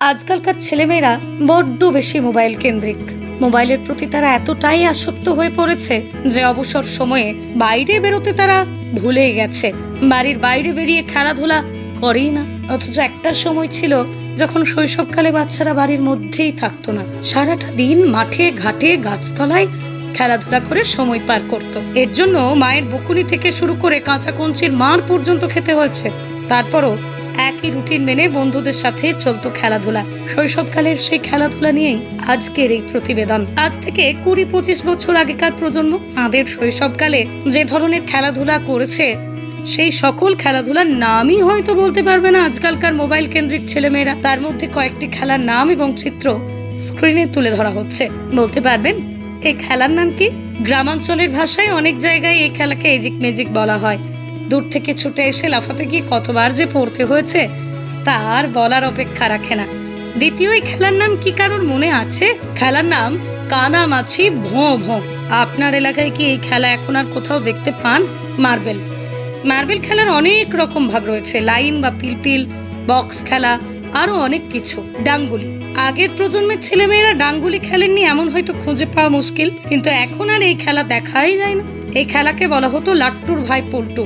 আজকালকার ছেলেমেয়েরা বড্ড বেশি মোবাইল কেন্দ্রিক। মোবাইলের প্রতি তারা এতটাই আসক্ত হয়ে পড়েছে যে অবসর সময়ে বাইরে বেরোতে তারা ভুলেই গেছে। বাড়ির বাইরে বেরিয়ে খেলাধুলা করেই না। অথচ একটা সময় ছিল যখন শৈশবকালে বাচ্চারা বাড়ির মধ্যেই থাকতো না। সারাটা দিন মাঠে, ঘাটে, গাছতলায় খেলাধুলা করে সময় পার করত। এর জন্য মায়ের বকুনি থেকে শুরু করে কাঁচা কঞ্চির মার পর্যন্ত খেতে হয়েছে। তারপরও একই রুটিন মেনে বন্ধুদের সাথে চলতো খেলাধুলা। শৈশবকালের সেই খেলাধুলা নিয়েই আজকের এই প্রতিবেদন। আজ থেকে কুড়ি পঁচিশ বছর আগেকার প্রজন্ম, তাঁদের শৈশবকালে যে ধরনের খেলাধুলা করেছে, সেই সকল খেলাধুলার নামই হয়তো বলতে পারবে না আজকালকার মোবাইল কেন্দ্রিক ছেলেমেয়েরা। তার মধ্যে কয়েকটি খেলার নাম এবং চিত্র স্ক্রিনে তুলে ধরা হচ্ছে। বলতে পারবেন, এই খেলার নাম কি? গ্রামাঞ্চলের ভাষায় অনেক জায়গায় এই খেলাকে এজিক মেজিক বলা হয়। দূর থেকে ছুটে এসে লাফাতে গিয়ে কতবার যে পড়তে হয়েছে, তার বলার অপেক্ষা রাখে না। দ্বিতীয় এই খেলার নাম কি কারোর মনে আছে? খেলার নাম কানা মাছি ভোঁ ভোঁ। আপনার এলাকায় কি এই খেলা এখন আর কোথাও দেখতে পান? মার্বেল। মার্বেল খেলার অনেক রকম ভাগ রয়েছে। লাইন বা পিলপিল বক্স খেলা, আরও অনেক কিছু। ডাঙ্গুলি। আগের প্রজন্মের ছেলেমেয়েরা ডাঙ্গুলি খেলেননি এমন হয়তো খুঁজে পাওয়া মুশকিল, কিন্তু এখন আর এই খেলা দেখাই যায় না। এই খেলাকে বলা হতো লাট্টুর ভাই পল্টু।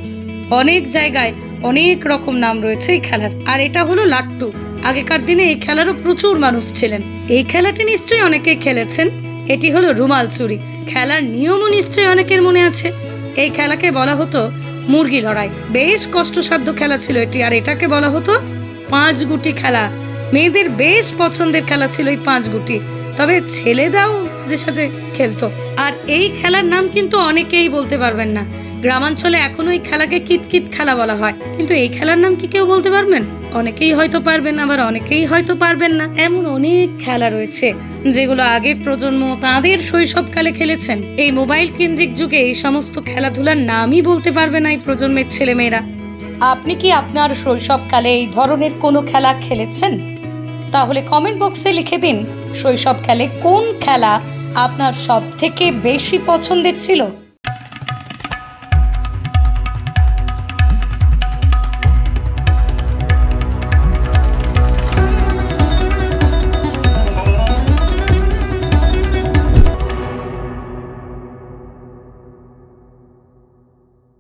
অনেক জায়গায় অনেক রকম নাম রয়েছে এই খেলার। আর এটা হলো লাট্টু। আগেকার দিনে এই খেলারও প্রচুর মানুষ ছিলেন। এই খেলাটি নিশ্চয়ই অনেকেই খেলেছেন। এটি হলো রুমাল চুরি। খেলার নিয়মও নিশ্চয়ই অনেকের মনে আছে। এই খেলাকে বলা হতো মুরগি লড়াই। বেশ কষ্টসাধ্য খেলা ছিল এটি, আর এটাকে বলা হতো পাঁচ গুটি খেলা। মেয়েদের বেশ পছন্দের খেলা ছিল এই পাঁচ গুটি তবে ছেলেরাও যে সাথে খেলতো। আর এই খেলার নাম কিন্তু অনেকেই বলতে পারবেন না। গ্রামাঞ্চলে এখনও এই খেলাকে কিতকিত খেলা বলা হয়। কিন্তু এই খেলার নাম কি কেউ বলতে পারবেন? অনেকেই হয়তো পারবেন, আবার অনেকেই হয়তো পারবেন না। এমন অনেক খেলা রয়েছে, যেগুলো আগের প্রজন্ম তাদের শৈশবকালে খেলেছেন। এই মোবাইল কেন্দ্রিক যুগে এই সমস্ত খেলাধুলার নামই বলতে পারবে না এই প্রজন্মের ছেলেমেয়েরা। আপনি কি আপনার শৈশবকালে এই ধরনের কোনো খেলা খেলেছেন? তাহলে কমেন্ট বক্সে লিখে দিন, শৈশবকালে কোন খেলা আপনার সব থেকে বেশি পছন্দের ছিল?